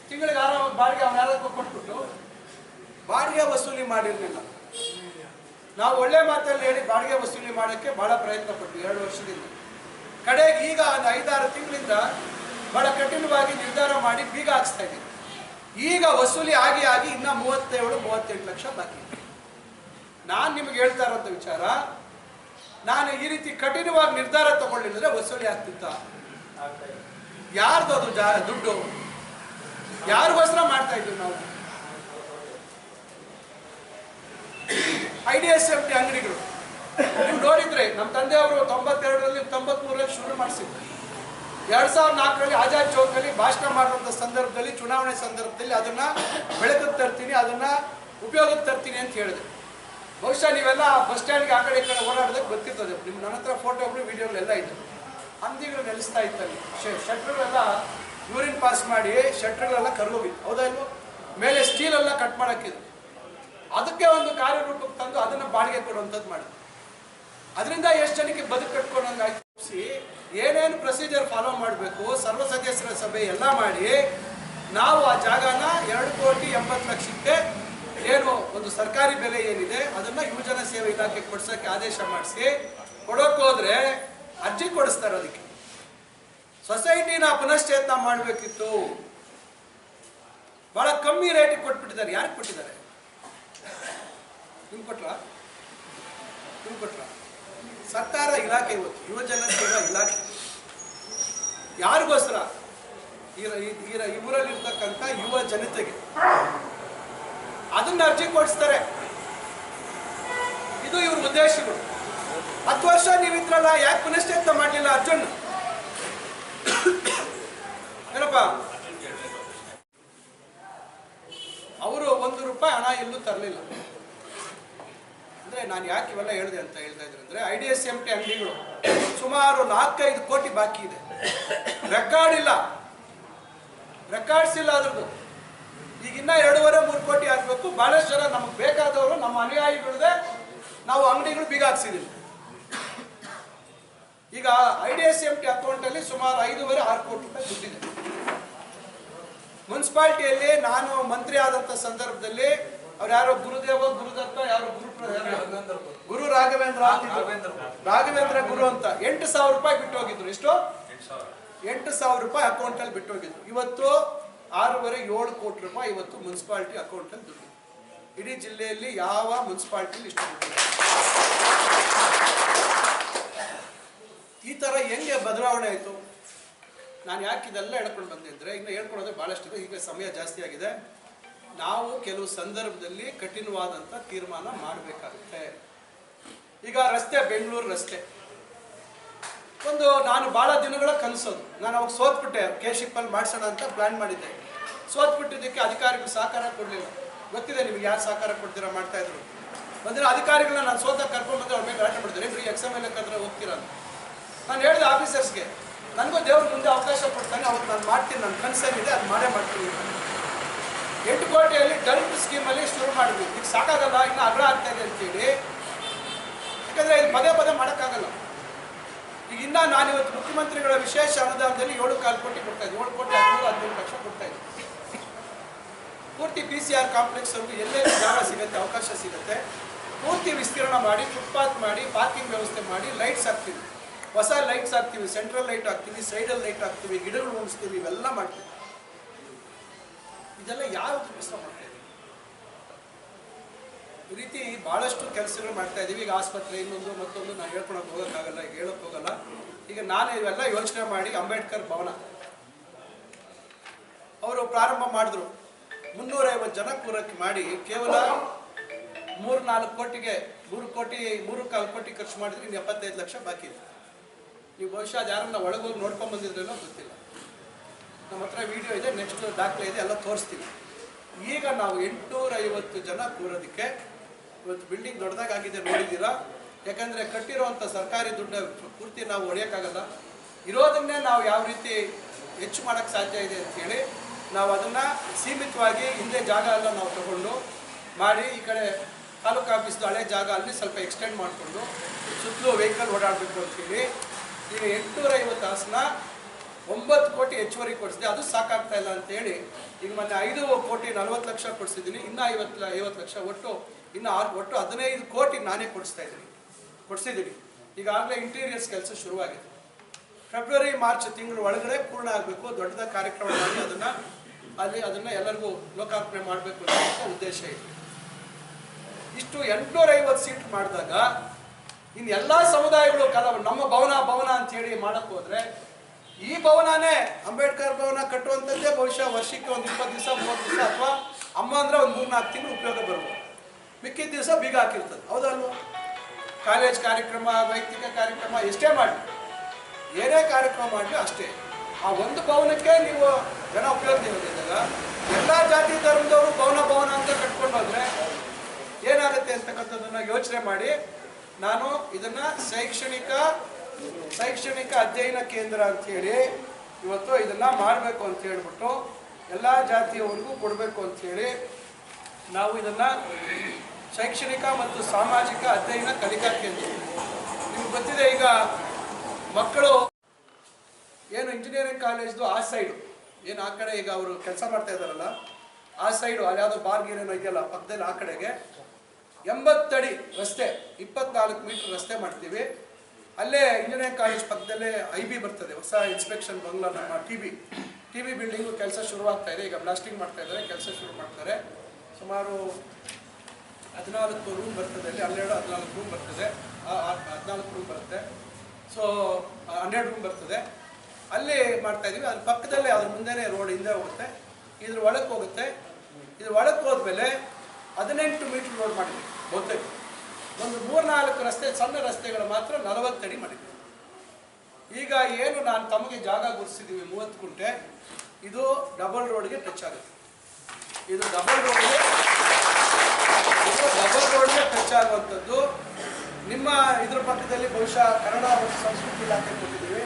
Speaker 2: ತಿಂಗಳಿಗೆ ಆರಾಮಾಗಿ ಬಾಡಿಗೆ ಅವ್ನ ಯಾರಾದ್ರೂ ಕೊಟ್ಬಿಟ್ಟು ಬಾಡಿಗೆ ವಸೂಲಿ ಮಾಡಿರಲಿಲ್ಲ. ನಾವು ಒಳ್ಳೆ ಮಾತಲ್ಲಿ ಹೇಳಿ ಬಾಡಿಗೆ ವಸೂಲಿ ಮಾಡೋಕ್ಕೆ ಬಹಳ ಪ್ರಯತ್ನ ಪಟ್ವಿ ಎರಡು ವರ್ಷದಿಂದ. ಕಡೆಗೆ ಈಗ ಒಂದು ಐದಾರು ತಿಂಗಳಿಂದ ಬಹಳ ಕಠಿಣವಾಗಿ ನಿರ್ಧಾರ ಮಾಡಿ ಬೀಗ ಹಾಕ್ಸ್ತಾ ಇದ್ದೀವಿ ಈಗ ವಸೂಲಿ ಆಗಿ ಆಗಿ ಇನ್ನ ಮೂವತ್ತೇಳು ಮೂವತ್ತೆಂಟು ಲಕ್ಷ ಬಾಕಿ ನಾನು ನಿಮ್ಗೆ ಹೇಳ್ತಾ ಇರೋಂಥ ವಿಚಾರ ನಾನು ಈ ರೀತಿ ಕಠಿಣವಾಗಿ ನಿರ್ಧಾರ ತಗೊಳ್ಳಿದ್ರೆ ವಸೂಲಿ ಆಗ್ತಿತ್ತ? ಯಾರ್ದು ಅದು ಜಾ ದುಡ್ಡು? ಯಾರಿಗೋಸ್ಕರ ಮಾಡ್ತಾ ಇದ್ದೀವಿ ನಾವು? I D S F T ಅಂಗಡಿಗಳು. ನೀವು ನೋಡಿದ್ರೆ ನಮ್ಮ ತಂದೆಯವರು ತೊಂಬತ್ತೆರಡರಲ್ಲಿ ತೊಂಬತ್ಮೂರರಲ್ಲಿ ಶುರು ಮಾಡಿಸಿದ್ರು. ಎರಡ್ ಸಾವಿರದ ನಾಲ್ಕರಲ್ಲಿ ಆಜಾದ್ ಚೌಕಲ್ಲಿ ಭಾಷಣ ಮಾಡುವಂಥ ಸಂದರ್ಭದಲ್ಲಿ, ಚುನಾವಣೆ ಸಂದರ್ಭದಲ್ಲಿ ಅದನ್ನ ಬೆಳಕಿಗೆ ತರ್ತೀನಿ, ಅದನ್ನ ಉಪಯೋಗಕ್ಕೆ ತರ್ತೀನಿ ಅಂತ ಹೇಳಿದೆ ಬಹುಶಃ ನೀವೆಲ್ಲ ಬಸ್ ಸ್ಟ್ಯಾಂಡ್ಗೆ ಆ ಕಡೆ ಈ ಕಡೆ ಓಡಾಡೋದಕ್ಕೆ ಗೊತ್ತಿರ್ತದೆ. ನಿಮ್ಮ ನನ್ನ ಹತ್ರ ಫೋಟೋಗಳು ವಿಡಿಯೋಗಳೆಲ್ಲ ಇತ್ತು ಹಂದಿಗಳು ನೆಲೆಸ್ತಾ ಇತ್ತಲ್ಲಿ. ಶಟ್ರುಗಳೆಲ್ಲ ಯೂರಿನ್ ಪಾಸ್ ಮಾಡಿ ಶಟ್ರುಗಳೆಲ್ಲ ಕರ್ಗೋಗಿತ್ತು ಹೌದಾ ಇಲ್ವೋ? ಮೇಲೆ ಸ್ಟೀಲ್ ಎಲ್ಲ ಕಟ್ ಮಾಡಕ್ಕಿದೆ ಅದಕ್ಕೆ ಒಂದು ಕಾರ್ಯರೂಪಕ್ಕೆ ತಂದು ಅದನ್ನ ಬಾಡಿಗೆ ಕೊಡುವಂಥದ್ದು ಮಾಡಿದ್ರು ಅದರಿಂದ ಎಷ್ಟು ಜನಕ್ಕೆ ಬದುಕು ಕಟ್ಕೊಂಡಂಗೆ ಏನೇನು ಪ್ರೊಸೀಜರ್ ಫಾಲೋ ಮಾಡಬೇಕು, ಸರ್ವ ಸದಸ್ಯರ ಸಭೆ ಎಲ್ಲ ಮಾಡಿ, ನಾವು ಆ ಜಾಗನ ಎರಡು ಕೋಟಿ ಎಂಬತ್ತು ಲಕ್ಷಕ್ಕೆ ಏನು ಒಂದು ಸರ್ಕಾರಿ ಬೆಲೆ ಏನಿದೆ, ಅದನ್ನ ಯುವಜನ ಸೇವೆ ಇಲಾಖೆ ಕೊಡ್ಸೋಕ್ಕೆ ಆದೇಶ ಮಾಡಿಸಿ ಕೊಡೋಕ್ಕೋದ್ರೆ ಅರ್ಜಿ ಕೊಡಿಸ್ತಾರೆ ಅದಕ್ಕೆ ಸೊಸೈಟಿನ ಪುನಶ್ಚೇತನ ಮಾಡಬೇಕಿತ್ತು. ಬಹಳ ಕಮ್ಮಿ ರೇಟಿಗೆ ಕೊಟ್ಬಿಟ್ಟಿದ್ದಾರೆ. ಯಾರು ಕೊಟ್ಟಿದ್ದಾರೆ? ಕೊಟ್ರಾ ಸರ್ಕಾರ ಇಲಾಖೆ ಇವತ್ತು ಯುವಜನ ಸೇವಾ ಇಲಾಖೆ. ಯಾರಿಗೋಸ್ಕರ? ಈ ಯುವ ಜನತೆಗೆ. ಅದನ್ನ ಅರ್ಜಿ ಕೊಡಿಸ್ತಾರೆ. ಇದು ಇವ್ರ ಉದ್ದೇಶಗಳು. ಹತ್ತು ವರ್ಷ ನೀವಿದ್ರಲ್ಲ ಯಾಕೆ ಪುನಶ್ಚೇತನ ಮಾಡಲಿಲ್ಲ ಅರ್ಜುನ್? ಏನಪ್ಪ? ಅವರು ಒಂದು ರೂಪಾಯಿ ಹಣ ಎಲ್ಲೂ ತರಲಿಲ್ಲ. ಅಂದ್ರೆ ನಾನು ಯಾಕೆ ಇವೆಲ್ಲ ಹೇಳಿದೆ ಅಂತ ಹೇಳ್ತಾ ಇದ್ರು ಅಂದ್ರೆ I D S M T ಅಂಗಡಿಗಳು ಸುಮಾರು ನಾಲ್ಕೈದು ಕೋಟಿ ಬಾಕಿ ಇದೆ. ರೆಕಾರ್ಡ್ ಇಲ್ಲ. ರೆಕಾರ್ಡ್ಸ್ ಇಲ್ಲ ಅದ್ರದ್ದು. ಈಗ ಇನ್ನ ಎರಡೂವರೆ, ಮೂರು ಕೋಟಿ ಆಗ್ಬೇಕು. ಜನ ನಮಗೆ ಬೇಕಾದವರು ನಮ್ಮ ಅನುಯಾಯಿಗಳದೆ. ನಾವು ಅಂಗಡಿಗಳು ಬೀಗ ಹಾಕ್ಸಿದ್ದೀವಿ ಈಗ I D S M T ಅಕೌಂಟಲ್ಲಿ ಸುಮಾರು ಐದೂವರೆ, ಆರು ಕೋಟಿ ರೂಪಾಯಿ ದುಡ್ಡಿದೆ. ಮುನ್ಸಿಪಾಲ್ಟಿಯಲ್ಲಿ ನಾನು ಮಂತ್ರಿ ಆದಂತ ಸಂದರ್ಭದಲ್ಲಿ ಅವ್ರು ಯಾರೋ ಗುರುದೇವ ಗುರುದತ್ತ ಯಾರೋ ಗುರು? ಗುರು ರಾಘವೇಂದ್ರ. ರಾಘವೇಂದ್ರ ಗುರು ಅಂತ. ಎಂಟು ಸಾವಿರ ರೂಪಾಯಿ ಬಿಟ್ಟು ಹೋಗಿದ್ರು. ಎಷ್ಟು? ಎಂಟು ಸಾವಿರ. ರೂಪಾಯಿ ಅಕೌಂಟ್ ಅಲ್ಲಿ ಬಿಟ್ಟು ಹೋಗಿದ್ರು. ಇವತ್ತು ಆರೂವರೆ ಏಳು ಕೋಟಿ ರೂಪಾಯಿ ಇವತ್ತು ಮುನ್ಸಿಪಾಲಿಟಿ ಅಕೌಂಟ್ ಅಲ್ಲಿ ದುಡ್ಡು. ಇಡೀ ಜಿಲ್ಲೆಯಲ್ಲಿ ಯಾವ ಮುನ್ಸಿಪಾಲ್ಟಿ ಇಷ್ಟು. ಈ ತರ ಹೆಂಗೆ ಬದಲಾವಣೆ ಆಯ್ತು? ನಾನು ಯಾಕೆ ಇದೆಲ್ಲ ಹೇಳ್ಕೊಂಡು ಬಂದಿದ್ರೆ ಅಂದರೆ ಇನ್ನು ಹೇಳ್ಕೊಳೋದೇ ಭಾಳಷ್ಟಿದೆ ಈಗ ಸಮಯ ಜಾಸ್ತಿ ಆಗಿದೆ. ನಾವು ಕೆಲವು ಸಂದರ್ಭದಲ್ಲಿ ಕಠಿಣವಾದಂಥ ತೀರ್ಮಾನ ಮಾಡಬೇಕಾಗುತ್ತೆ. ಈಗ ರಸ್ತೆ ಬೆಂಗಳೂರು ರಸ್ತೆ. ಒಂದು ನಾನು ಭಾಳ ದಿನಗಳ ಕನಸೋದು. ನಾನು ಅವಾಗ ಸೋತ್ಬಿಟ್ಟೆ, ಕೆ ಶಿಪ್ಪಲ್ಲಿ ಮಾಡಿಸೋಣ ಅಂತ ಪ್ಲ್ಯಾನ್ ಮಾಡಿದ್ದೆ. ಸೋತ್ಬಿಟ್ಟಿದ್ದಕ್ಕೆ ಅಧಿಕಾರಿಗಳು ಸಹಕಾರ ಕೊಡಲಿಲ್ಲ. ಗೊತ್ತಿದೆ ನಿಮ್ಗೆ ಯಾರು ಸಹಕಾರ ಕೊಡ್ತೀರಾ ಮಾಡ್ತಾ ಇದ್ರು. ಬಂದರೆ ಅಧಿಕಾರಿಗಳನ್ನ ನಾನು ಸೋತ ಕರ್ಕೊಂಡು ಬಂದ್ರೆ ಅವ್ರ ಮೇಲೆ ಗಲಾಟೆ ಮಾಡಿದ್ರು ಏನ್ರಿ ಎಕ್ಸಾಮ್ ಎಲ್ಲ ಕದ್ರೆ ಹೋಗ್ತೀರಾ? ನಾನು ಹೇಳಿದೆ ಆಫೀಸರ್ಸ್ಗೆ ನನಗೂ ದೇವ್ರ ಮುಂದೆ ಅವಕಾಶ ಕೊಡ್ತಾನೆ ಅವತ್ತು ನಾನು ಮಾಡ್ತೀನಿ ನನ್ನ ಕನಸೇನಿದೆ, ಅದು ಮಾಡೇ ಮಾಡ್ತೀನಿ. ಅಂತ. ಎಂಟು ಕೋಟಿಯಲ್ಲಿ ಡಲ್ಟ್ ಸ್ಕೀಮಲ್ಲಿ ಶುರು ಮಾಡಿದ್ವಿ. ಈಗ ಸಾಕಾಗಲ್ಲ, ಇನ್ನು ಅಗ್ರ ಆಗ್ತಾ ಇದೆ ಅಂತೇಳಿ. ಯಾಕಂದರೆ ಇದು ಪದೇ ಪದೇ ಮಾಡೋಕ್ಕಾಗಲ್ಲ. ಈಗ ಇನ್ನ ನಾನು ಇವತ್ತು ಮುಖ್ಯಮಂತ್ರಿಗಳ ವಿಶೇಷ ಅನುದಾನದಲ್ಲಿ ಏಳು ಕಾಲು ಕೋಟಿ ಕೊಡ್ತಾ ಇದ್ದೆ. ಏಳು ಕೋಟಿ ಹದಿಮೂರು ಹದಿನೆಂಟು ಲಕ್ಷ ಕೊಡ್ತಾ ಪೂರ್ತಿ ಪಿ ಸಿ ಆರ್ ಕಾಂಪ್ಲೆಕ್ಸ್ ಅವ್ರಿಗೆ ಎಲ್ಲೆಲ್ಲಿ ಜಾಗ ಸಿಗುತ್ತೆ, ಅವಕಾಶ ಸಿಗುತ್ತೆ, ಪೂರ್ತಿ ವಿಸ್ತೀರ್ಣ ಮಾಡಿ, ಫುಟ್ಪಾತ್ ಮಾಡಿ ಪಾರ್ಕಿಂಗ್ ವ್ಯವಸ್ಥೆ ಮಾಡಿ ಲೈಟ್ಸ್ ಹಾಕ್ತೀವಿ. ಹೊಸ ಲೈಟ್ಸ್ ಹಾಕ್ತೀವಿ ಸೆಂಟ್ರಲ್ ಲೈಟ್ ಹಾಕ್ತೀವಿ ಸೈಡಲ್ ಲೈಟ್ ಹಾಕ್ತೀವಿ, ಗಿಡಗಳು ಉಣಿಸ್ತೀವಿ, ಇವೆಲ್ಲ ಮಾಡ್ತೀವಿ. ಇದೆಲ್ಲ ಯಾರು ಕೆಲಸ ಮಾಡ್ತಾ ಇದ್ದೀವಿ ಈ ರೀತಿ ಬಹಳಷ್ಟು ಕೆಲಸಗಳು ಮಾಡ್ತಾ ಇದ್ದೀವಿ. ಈಗ ಆಸ್ಪತ್ರೆ, ಇನ್ನೊಂದು ಮತ್ತೊಂದು ನಾನು ಹೇಳ್ಕೊಳಕ್ ಹೋಗೋಕ್ಕಾಗಲ್ಲ, ಈಗ ಹೇಳಕ್ ಹೋಗಲ್ಲ. ಈಗ ನಾನು ಇವೆಲ್ಲ ಯೋಚನೆ ಮಾಡಿ ಅಂಬೇಡ್ಕರ್ ಭವನ. ಅವರು ಪ್ರಾರಂಭ ಮಾಡಿದ್ರು. ಮುನ್ನೂರೈವತ್ತು ಜನ ಕೂರಕ್ಕೆ ಮಾಡಿ ಕೇವಲ ಮೂರು ನಾಲ್ಕು ಕೋಟಿಗೆ, ಮೂರು ಕೋಟಿ, ಮೂರು ಕಾಲು ಕೋಟಿ ಖರ್ಚು ಮಾಡಿದ್ರೆ ಇನ್ನು ಎಪ್ಪತ್ತೈದು ಲಕ್ಷ ಬಾಕಿ ಇದೆ. ನೀವು ಬಹುಶಃ ಯಾರನ್ನ ಒಳಗೋಗಿ ನೋಡ್ಕೊಂಡ್ ಬಂದಿದ್ರೇನೋ ಗೊತ್ತಿಲ್ಲ. ನಮ್ಮ ಹತ್ರ ವಿಡಿಯೋ ಇದೆ ನೆಕ್ಸ್ಟ್ ದಾಖಲೆ ಇದೆ, ಎಲ್ಲ ತೋರಿಸ್ತೀವಿ ಈಗ ನಾವು ಎಂಟುನೂರ ಐವತ್ತು ಜನ ಕೂರೋದಕ್ಕೆ ಇವತ್ತು ಬಿಲ್ಡಿಂಗ್ ದೊಡ್ಡದಾಗಿದೆ ನೋಡಿದ್ದೀರಾ? ಯಾಕಂದರೆ ಕಟ್ಟಿರೋವಂಥ ಸರ್ಕಾರಿ ದುಡ್ಡು ಪೂರ್ತಿ ನಾವು ಹೊಡೆಯೋಕ್ಕಾಗಲ್ಲ. ಇರೋದನ್ನೇ ನಾವು ಯಾವ ರೀತಿ ಹೆಚ್ಚು ಮಾಡೋಕ್ಕೆ ಸಾಧ್ಯ ಇದೆ ಅಂಥೇಳಿ ನಾವು ಅದನ್ನು ಸೀಮಿತವಾಗಿ ಹಿಂದೆ ಜಾಗ ಎಲ್ಲ ನಾವು ತಗೊಂಡು ಮಾಡಿ ಈ ಕಡೆ ತಾಲೂಕು ಆಫೀಸ್ದು ಹಳೆ ಜಾಗ ಅಲ್ಲಿ ಸ್ವಲ್ಪ ಎಕ್ಸ್ಟೆಂಡ್ ಮಾಡಿಕೊಂಡು ಸುತ್ತಲೂ ವೆಹಿಕಲ್ ಓಡಾಡಬೇಕು ಅಂತೇಳಿ ಈಗ ಎಂಟುನೂರ ಐವತ್ತು ಹಾಸನ ಒಂಬತ್ತು ಕೋಟಿ ಹೆಚ್ಚುವರಿ ಕೊಡಿಸಿದೆ. ಅದು ಸಾಕಾಗ್ತಾ ಇಲ್ಲ ಅಂತೇಳಿ ಈಗ ಮೊನ್ನೆ ಐದು ಕೋಟಿ ನಲ್ವತ್ತು ಲಕ್ಷ ಕೊಡಿಸಿದ್ದೀನಿ. ಇನ್ನೂ ಐವತ್ತು ಐವತ್ತು ಲಕ್ಷ ಒಟ್ಟು, ಇನ್ನು ಆರು ಒಟ್ಟು ಹದಿನೈದು ಕೋಟಿ ನಾನೇ ಕೊಡಿಸ್ತಾ ಇದ್ದೀನಿ. ಕೊಡಿಸಿದ್ದೀನಿ. ಈಗಾಗಲೇ ಇಂಟೀರಿಯರ್ಸ್ ಕೆಲಸ ಶುರುವಾಗಿದೆ. ಫೆಬ್ರವರಿ ಮಾರ್ಚ್ ತಿಂಗಳ ಒಳಗಡೆ ಪೂರ್ಣ ಆಗಬೇಕು. ದೊಡ್ಡದಾದ ಕಾರ್ಯಕ್ರಮ ಮಾಡಿ ಅದನ್ನು ಅಲ್ಲಿ ಅದನ್ನು ಎಲ್ಲರಿಗೂ ಲೋಕಾರ್ಪಣೆ ಮಾಡಬೇಕು ಅನ್ನೋ ಉದ್ದೇಶ ಇದೆ. ಇಷ್ಟು ಎಂಟುನೂರ ಐವತ್ತು ಸೀಟ್ ಮಾಡಿದಾಗ ಇನ್ನು ಎಲ್ಲ ಸಮುದಾಯಗಳು ಕಲ ನಮ್ಮ ಭವನ ಭವನ ಅಂತೇಳಿ ಮಾಡಕ್ಕೆ ಹೋದ್ರೆ ಈ ಭವನನೇ ಅಂಬೇಡ್ಕರ್ ಭವನ ಕಟ್ಟುವಂಥದ್ದೇ ಬಹುಶಃ ವರ್ಷಕ್ಕೆ ಒಂದು ಇಪ್ಪತ್ತು ದಿವಸ, ಮೂವತ್ತು ದಿವಸ ಅಥವಾ ಅಮ್ಮ ಅಂದರೆ ಒಂದು ಮೂರ್ನಾಲ್ಕು ತಿಂಗಳು ಉಪಯೋಗ ಬರ್ಬೋದು ಮಿಕ್ಕಿದ ದಿವಸ ಬೀಗ ಹಾಕಿರ್ತದೆ. ಹೌದಲ್ವ? ಕಾಲೇಜ್ ಕಾರ್ಯಕ್ರಮ, ವೈಯಕ್ತಿಕ ಕಾರ್ಯಕ್ರಮ ಎಷ್ಟೇ ಮಾಡಿ ಏನೇ ಕಾರ್ಯಕ್ರಮ ಮಾಡಲಿ ಅಷ್ಟೇ. ಆ ಒಂದು ಭವನಕ್ಕೆ ನೀವು ಜನ ಉಪಯೋಗ ನೀಡಿದಾಗ ಎಲ್ಲ ಜಾತಿ ಧರ್ಮದವರು ಭವನ ಭವನ ಅಂತ ಕಟ್ಕೊಂಡು ಹೋದ್ರೆ ಏನಾಗುತ್ತೆ ಅಂತಕ್ಕಂಥದ್ದನ್ನು ಯೋಚನೆ ಮಾಡಿ. ನಾನು ಇದನ್ನ ಶೈಕ್ಷಣಿಕ ಶೈಕ್ಷಣಿಕ ಅಧ್ಯಯನ ಕೇಂದ್ರ ಅಂತ ಹೇಳಿ ಇವತ್ತು ಇದನ್ನ ಮಾಡಬೇಕು ಅಂತ ಹೇಳ್ಬಿಟ್ಟು ಎಲ್ಲ ಜಾತಿಯವರಿಗೂ ಕೊಡಬೇಕು ಅಂತ ಹೇಳಿ ನಾವು ಇದನ್ನ ಶೈಕ್ಷಣಿಕ ಮತ್ತು ಸಾಮಾಜಿಕ ಅಧ್ಯಯನ ಕಲಿಕಾ ಕೇಂದ್ರ. ನಿಮ್ಗೆ ಗೊತ್ತಿದೆ ಈಗ ಮಕ್ಕಳು ಏನು ಇಂಜಿನಿಯರಿಂಗ್ ಕಾಲೇಜ್ದು ಆ ಸೈಡು ಏನು ಆ ಕಡೆ ಈಗ ಅವರು ಕೆಲಸ ಮಾಡ್ತಾ ಇದ್ದಾರಲ್ಲ, ಆ ಸೈಡು ಅಲ್ಲಿ ಯಾವುದೋ ಬಾರ್ಗೇನ್ ಏನೋ ಇದೆಯಲ್ಲ ಪಕ್ಕದಲ್ಲಿ ಆ ಕಡೆಗೆ ಎಂಬತ್ತಡಿ ರಸ್ತೆ, ಇಪ್ಪತ್ನಾಲ್ಕು ಮೀಟರ್ ರಸ್ತೆ ಮಾಡ್ತೀವಿ. ಅಲ್ಲೇ ಇಂಜಿನಿಯರಿಂಗ್ ಕಾಲೇಜ್ ಪಕ್ಕದಲ್ಲೇ ಐ ಬಿ ಬರ್ತದೆ, ಹೊಸ ಇನ್ಸ್ಪೆಕ್ಷನ್ ಬಂಗ್ಲಾ ನಮ್ಮ T B T B building ಕೆಲಸ ಶುರುವಾಗ್ತಾ ಇದೆ, ಈಗ ಬ್ಲಾಸ್ಟಿಂಗ್ ಮಾಡ್ತಾ ಇದ್ದಾರೆ, ಕೆಲಸ ಶುರು ಮಾಡ್ತಾರೆ. ಸುಮಾರು ಹದಿನಾಲ್ಕು ರೂಮ್ ಬರ್ತದೆ ಅಲ್ಲಿ, ಹನ್ನೆರಡು, ಹದಿನಾಲ್ಕು ರೂಮ್ ಬರ್ತದೆ. ಹದಿನಾಲ್ಕು ರೂಮ್ ಬರುತ್ತೆ. ಸೊ ಹನ್ನೆರಡು ರೂಮ್ ಬರ್ತದೆ. ಅಲ್ಲಿ ಮಾಡ್ತಾ ಇದ್ದೀವಿ ಅದ್ರ ಪಕ್ಕದಲ್ಲೇ, ಅದ್ರ ಮುಂದೆನೇ ರೋಡ್ ಹಿಂದೆ ಹೋಗುತ್ತೆ. ಇದ್ರ ಒಳಕ್ಕೆ ಹೋಗುತ್ತೆ. ಇದ್ರ ಒಳಕ್ಕೆ ಹೋದ್ಮೇಲೆ ಹದಿನೆಂಟು ಮೀಟ್ರ್ ರೋಡ್ ಮಾಡಿದ್ವಿ ಬಹುತೇಕ. ಒಂದು ಮೂರ್ನಾಲ್ಕು ರಸ್ತೆ, ಸಣ್ಣ ರಸ್ತೆಗಳು ಮಾತ್ರ ನಲವತ್ತಡಿ ಮಾಡಿದ್ವಿ ಈಗ ಏನು ನಾನು ತಮಗೆ ಜಾಗ ಗುರುತಿಸಿದ್ದೀವಿ ಮೂವತ್ತು ಗುಂಟೆ, ಇದು ಡಬಲ್ ರೋಡ್ಗೆ ಟಚ್ ಆಗುತ್ತೆ. ಇದು ಡಬಲ್ ರೋಡ್ಗೆ ಇದು ಡಬಲ್ ರೋಡ್ಗೆ ಟಚ್ ಆಗುವಂಥದ್ದು. ನಿಮ್ಮ ಇದ್ರ ಪಕ್ಕದಲ್ಲಿ ಬಹುಶಃ ಕನ್ನಡ ಮತ್ತು ಸಂಸ್ಕೃತಿ ಇಲಾಖೆ ಕೊಟ್ಟಿದ್ದೀವಿ.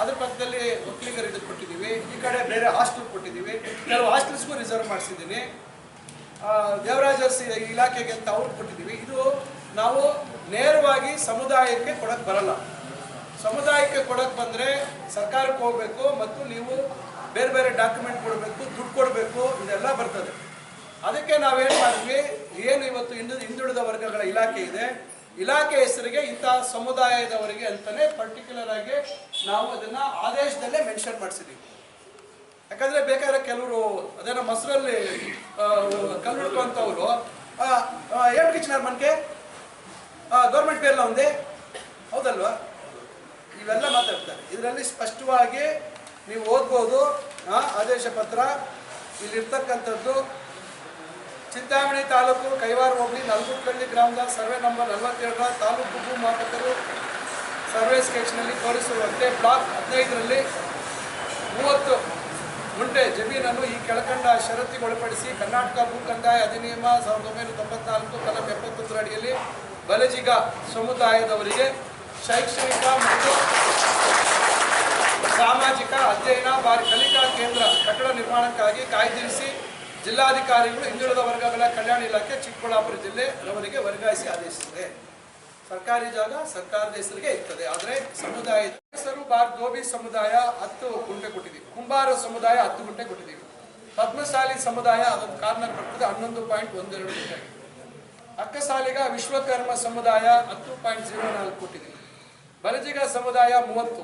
Speaker 2: ಅದ್ರ ಪಕ್ಕದಲ್ಲಿ ಒಕ್ಕಲಿಗರು ಇದಕ್ಕೆ ಕೊಟ್ಟಿದ್ದೀವಿ. ಈ ಕಡೆ ಬೇರೆ ಹಾಸ್ಟೆಲ್ ಕೊಟ್ಟಿದ್ದೀವಿ. ಕೆಲವು ಹಾಸ್ಟೆಲ್ಸ್ಗೂ ರಿಸರ್ವ್ ಮಾಡಿಸಿದ್ದೀನಿ. ದೇವರಾಜರ್ಸ್ ಇಲಾಖೆಗೆ ಅಂತ ಅವ್ರು ಕೊಟ್ಟಿದ್ದೀವಿ. ಇದು ನಾವು ನೇರವಾಗಿ ಸಮುದಾಯಕ್ಕೆ ಕೊಡಕ್ಕೆ ಬರಲ್ಲ. ಸಮುದಾಯಕ್ಕೆ ಕೊಡಕ್ಕೆ ಬಂದರೆ ಸರ್ಕಾರಕ್ಕೆ ಹೋಗಬೇಕು ಮತ್ತು ನೀವು ಬೇರೆ ಬೇರೆ ಡಾಕ್ಯುಮೆಂಟ್ ಕೊಡಬೇಕು, ದುಡ್ಡು ಕೊಡಬೇಕು, ಇದೆಲ್ಲ ಬರ್ತದೆ. ಅದಕ್ಕೆ ನಾವೇನು ಮಾಡಿದ್ವಿ, ಏನು ಇವತ್ತು ಹಿಂದು, ಹಿಂದುಳಿದ ವರ್ಗಗಳ ಇಲಾಖೆ ಇದೆ, ಇಲಾಖೆ ಹೆಸರಿಗೆ ಇಂತಹ ಸಮುದಾಯದವರಿಗೆ ಅಂತಲೇ ಪರ್ಟಿಕ್ಯುಲರ್ ಆಗಿ ನಾವು ಅದನ್ನ ಆದೇಶದಲ್ಲೇ ಮೆನ್ಷನ್ ಮಾಡಿಸಿದ್ದೀವಿ ಯಾಕಂದ್ರೆ ಬೇಕಾದ್ರೆ ಕೆಲವರು ಅದೇನೋ ಮೊಸರಲ್ಲಿ ಕಲ್ಲು ಹಿಡ್ಕೊಂತವ್ರು ಏನು ಕಿಚನರ್ ಮನ್ಕೆ ಗೌರ್ಮೆಂಟ್ ಪೇರ್ಲ ಒಂದೇ? ಹೌದಲ್ವಾ? ಇವೆಲ್ಲ ಮಾತಾಡ್ತಾರೆ. ಇದರಲ್ಲಿ ಸ್ಪಷ್ಟವಾಗಿ ನೀವು ಓದ್ಬೋದು ಆದೇಶ ಪತ್ರ, ಇಲ್ಲಿರ್ತಕ್ಕಂಥದ್ದು ಚಿಂತಾಮಣಿ ತಾಲೂಕು, ಕೈವಾರ ಹೋಬಳಿ ನಲ್ಗುಟ್ಕಳ್ಳಿ ಗ್ರಾಮದ ಸರ್ವೆ ನಂಬರ್ ನಲವತ್ತೆರಡರ ತಾಲೂಕು ಭೂ ಮಾಪಕರು ಸರ್ವೆ ಸ್ಕೆಚ್ನಲ್ಲಿ ತೋರಿಸುವಂತೆ ಬ್ಲಾಕ್ ಹದಿನೈದರಲ್ಲಿ ಮೂವತ್ತು ಗುಂಟೆ ಜಮೀನನ್ನು ಈ ಕೆಳಕಂಡ ಷರತ್ತಿಗೊಳಪಡಿಸಿ ಕರ್ನಾಟಕ ಭೂ ಕಂದಾಯ ಅಧಿನಿಯಮ ಸಾವಿರದ ಒಂಬೈನೂರ ತೊಂಬತ್ನಾಲ್ಕು, ಕಲಂ ಎಪ್ಪತ್ತೊಂದರ ಅಡಿಯಲ್ಲಿ ಬಲಜಿಗ ಸಮುದಾಯದವರಿಗೆ ಶೈಕ್ಷಣಿಕ ಮತ್ತು ಸಾಮಾಜಿಕ ಅಧ್ಯಯನ ಬಾರಿ ಕಲಿಕಾ ಕೇಂದ್ರ ಕಟ್ಟಡ ನಿರ್ಮಾಣಕ್ಕಾಗಿ ಕಾಯ್ದಿರಿಸಿ ಜಿಲ್ಲಾಧಿಕಾರಿಗಳು ಹಿಂದುಳಿದ ವರ್ಗಗಳ ಕಲ್ಯಾಣ ಇಲಾಖೆ ಚಿಕ್ಕಬಳ್ಳಾಪುರ ಜಿಲ್ಲೆ ರವರಿಗೆ ವರ್ಗಾಯಿಸಿ ಆದೇಶಿಸಿದೆ. ಸರ್ಕಾರಿ ಜಾಗ ಸರ್ಕಾರದ ಹೆಸರಿಗೆ ಇರ್ತದೆ. ಆದರೆ ಸಮುದಾಯದ ಹೆಸರು ಬಾರ್ ಗೋಬಿ ಸಮುದಾಯ ಹತ್ತು ಗುಂಟೆ ಕೊಟ್ಟಿದ್ದೀವಿ. ಕುಂಬಾರ ಸಮುದಾಯ ಹತ್ತು ಗುಂಟೆ ಕೊಟ್ಟಿದ್ದೀವಿ. ಪದ್ಮಶಾಲಿ ಸಮುದಾಯ ಅದೊಂದು ಕಾರ್ನರ್ ಬರ್ತದೆ. ಹನ್ನೊಂದು ಪಾಯಿಂಟ್ ಒಂದೆರಡು ಗುಂಟೆ ಅಕ್ಕಸಾಲಿಗ ವಿಶ್ವಕರ್ಮ ಸಮುದಾಯ ಹತ್ತು ಪಾಯಿಂಟ್ ಜೀರೋ ನಾಲ್ಕು ಕೋಟಿಗೆ. ಬಲಜಿಗ ಸಮುದಾಯ ಮೂವತ್ತು.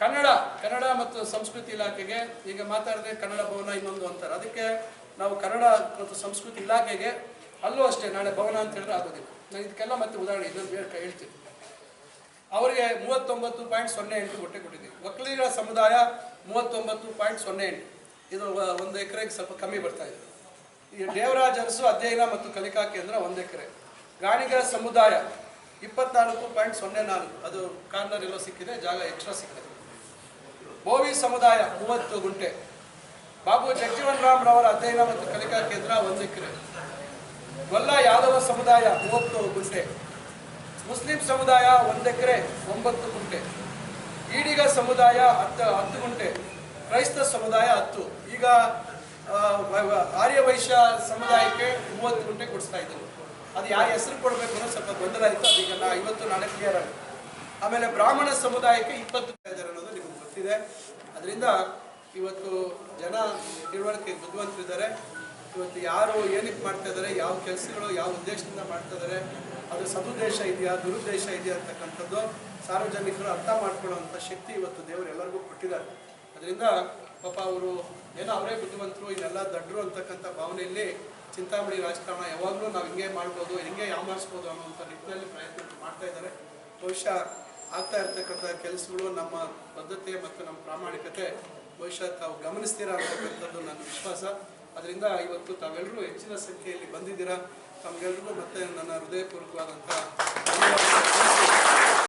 Speaker 2: ಕನ್ನಡ ಕನ್ನಡ ಮತ್ತು ಸಂಸ್ಕೃತಿ ಇಲಾಖೆಗೆ, ಈಗ ಮಾತಾಡಿದ್ರೆ ಕನ್ನಡ ಭವನ ಇನ್ನೊಂದು ಅಂತಾರೆ. ಅದಕ್ಕೆ ನಾವು ಕನ್ನಡ ಮತ್ತು ಸಂಸ್ಕೃತಿ ಇಲಾಖೆಗೆ ಅಲ್ಲೂ ಅಷ್ಟೇ ನಾಳೆ ಭವನ ಅಂತ ಹೇಳಿದ್ರೆ ಆಗೋದಿಲ್ಲ. ನಾನು ಇದಕ್ಕೆಲ್ಲ ಮತ್ತೆ ಉದಾಹರಣೆ ಇನ್ನೊಂದು ಬೇರೆ ಹೇಳ್ತೀನಿ. ಅವರಿಗೆ ಮೂವತ್ತೊಂಬತ್ತು ಪಾಯಿಂಟ್ ಸೊನ್ನೆ ಎಂಟು ಕೊಟ್ಟೆ ಕೊಟ್ಟಿದ್ದೀವಿ ಒಕ್ಕಲಿಗರ ಸಮುದಾಯ ಮೂವತ್ತೊಂಬತ್ತು ಪಾಯಿಂಟ್ ಸೊನ್ನೆ ಎಂಟು. ಇದು ಒಂದು ಎಕರೆಗೆ ಸ್ವಲ್ಪ ಕಮ್ಮಿ ಬರ್ತಾ ಇದೆ. ದೇವರಾಜ ಅರಸು ಅಧ್ಯಯನ ಮತ್ತು ಕಲಿಕಾ ಕೇಂದ್ರ ಒಂದು ಎಕರೆ ಗಾಣಿಗರ ಸಮುದಾಯ, ಇಪ್ಪತ್ನಾಲ್ಕು ಪಾಯಿಂಟ್ ಸೊನ್ನೆ ನಾಲ್ಕು. ಅದು ಕಾರ್ನರ್ ಎಲ್ಲೋ ಸಿಕ್ಕಿದೆ, ಜಾಗ ಎಕ್ಸ್ಟ್ರಾ ಸಿಕ್ಕಿದೆ. ಬೋವಿ ಸಮುದಾಯ, ಮೂವತ್ತು ಗುಂಟೆ. ಬಾಬು ಜಗಜೀವನ್ ರಾಮ್ ರವರ ಅಧ್ಯಯನ ಮತ್ತು ಕಲಿಕಾ ಕೇಂದ್ರ ಒಂದು ಎಕರೆ ಗೊಲ್ಲ ಯಾದವ ಸಮುದಾಯ, ಮೂವತ್ತು ಗುಂಟೆ. ಮುಸ್ಲಿಂ ಸಮುದಾಯ ಒಂದು ಎಕರೆ ಒಂಬತ್ತು ಗುಂಟೆ. ಈಡಿಗ ಸಮುದಾಯ ಹತ್ತು ಹತ್ತು ಗುಂಟೆ. ಕ್ರೈಸ್ತ ಸಮುದಾಯ ಹತ್ತು. ಈಗ ಆ, ವ- ವ- ಆರ್ಯ ವೈಶ್ಯ ಸಮುದಾಯಕ್ಕೆ ಮೂವತ್ತು ಗಂಟೆ ಕೊಡಿಸ್ತಾ ಇದ್ದರು. ಅದು ಯಾವ ಹೆಸರು ಕೊಡಬೇಕು ಅನ್ನೋ ಸ್ವಲ್ಪ ಗೊಂದಲ ಇತ್ತು ಅದೀಗ ನಾ ಇವತ್ತು ನಾಳೆ ಕ್ಲಿಯರ್ ಆಗುತ್ತೆ ಆಮೇಲೆ ಬ್ರಾಹ್ಮಣ ಸಮುದಾಯಕ್ಕೆ ಇಪ್ಪತ್ತು ಇದ್ದಾರೆ ಅನ್ನೋದು ನಿಮಗೆ ಗೊತ್ತಿದೆ. ಅದರಿಂದ ಇವತ್ತು ಜನ ತಿಳುವಳಿಕೆ ಬುದ್ಧಿವಂತರಿದ್ದಾರೆ ಇವತ್ತು ಯಾರು ಏನಕ್ಕೆ ಮಾಡ್ತಾ ಇದ್ದಾರೆ ಯಾವ ಕೆಲಸಗಳು ಯಾವ ಉದ್ದೇಶದಿಂದ ಮಾಡ್ತಾ ಇದ್ದಾರೆ ಅದು ಸದುದ್ದೇಶ ಇದೆಯಾ ದುರುದ್ದೇಶ ಇದೆಯಾ ಅಂತಕ್ಕಂಥದ್ದು ಸಾರ್ವಜನಿಕರು ಅರ್ಥ ಮಾಡ್ಕೊಳ್ಳುವಂಥ ಶಕ್ತಿ ಇವತ್ತು ದೇವರು ಎಲ್ಲರಿಗೂ ಕೊಟ್ಟಿದ್ದಾರೆ. ಅದರಿಂದ ಪಾಪ ಅವರು ಏನೋ ಅವರೇ ಬುದ್ಧಿವಂತರು, ಇದೆಲ್ಲ ದಡ್ಡರು ಅಂತಕ್ಕಂಥ ಭಾವನೆಯಲ್ಲಿ ಚಿಂತಾಮಣಿ ರಾಜಕಾರಣ ಯಾವಾಗಲೂ ನಾವು ಹಿಂಗೆ ಮಾಡ್ಬೋದು, ಹಿಂಗೆ ಯಾಮಾರಿಸ್ಬೋದು ಅನ್ನೋಂಥ ನಿಟ್ಟಿನಲ್ಲಿ ಪ್ರಯತ್ನ ಮಾಡ್ತಾ ಇದ್ದಾರೆ. ಬಹುಶಃ ಆಗ್ತಾ ಇರ್ತಕ್ಕಂಥ ಕೆಲಸಗಳು ನಮ್ಮ ಬದ್ಧತೆ ಮತ್ತು ನಮ್ಮ ಪ್ರಾಮಾಣಿಕತೆ ಬಹುಶಃ ತಾವು ಗಮನಿಸ್ತೀರಾ ಅಂತಕ್ಕಂಥದ್ದು ನನ್ನ ವಿಶ್ವಾಸ. ಅದರಿಂದ ಇವತ್ತು ತಾವೆಲ್ಲರೂ ಹೆಚ್ಚಿನ ಸಂಖ್ಯೆಯಲ್ಲಿ ಬಂದಿದ್ದೀರಾ. ತಮಗೆಲ್ಲರಿಗೂ ಮತ್ತೆ ನನ್ನ ಹೃದಯಪೂರ್ವಕವಾದಂಥ